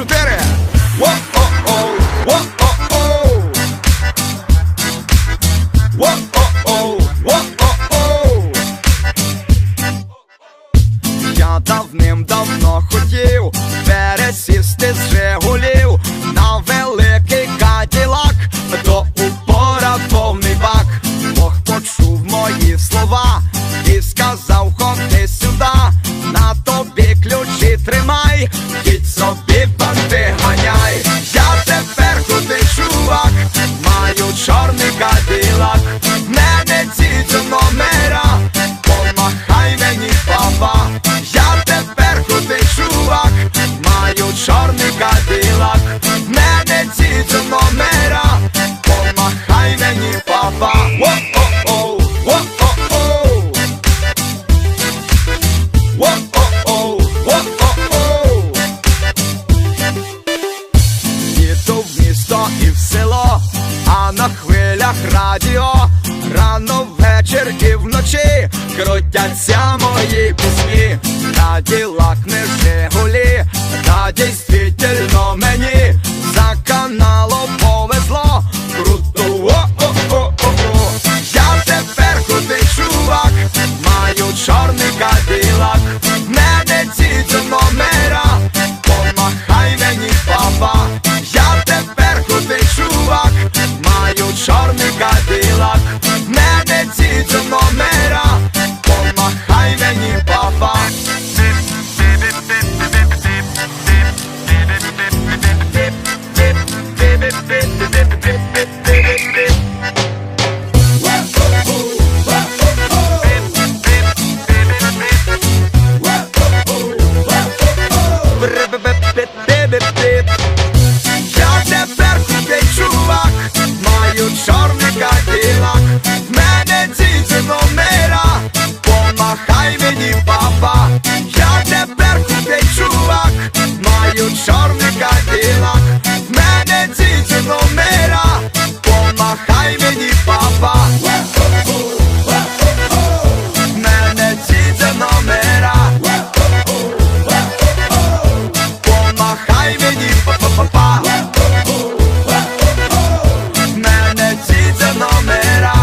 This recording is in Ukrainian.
чотири. Оу, оу! Оу, оу! Я давним-давно хотів пересісти з Жигулів на великий каділак до упора повний бак. Бог почув мої слова і сказав, ходи сюди. На тобі ключі тримай, Їдь собі чорний каділак, мене ці номера, помахай мені папа, я тепер куди чувак, маю чорний каділак, мене ці номера, помахай мені папа. І в село, а на хвилях радіо рано ввечір і вночі крутяться мої пісні, Каділак книжки Жигулі, та мають чорний кадилак В мене діти номера, помахай мені папа. В мене діти номера. Помахай мені папа. В мене діти номера.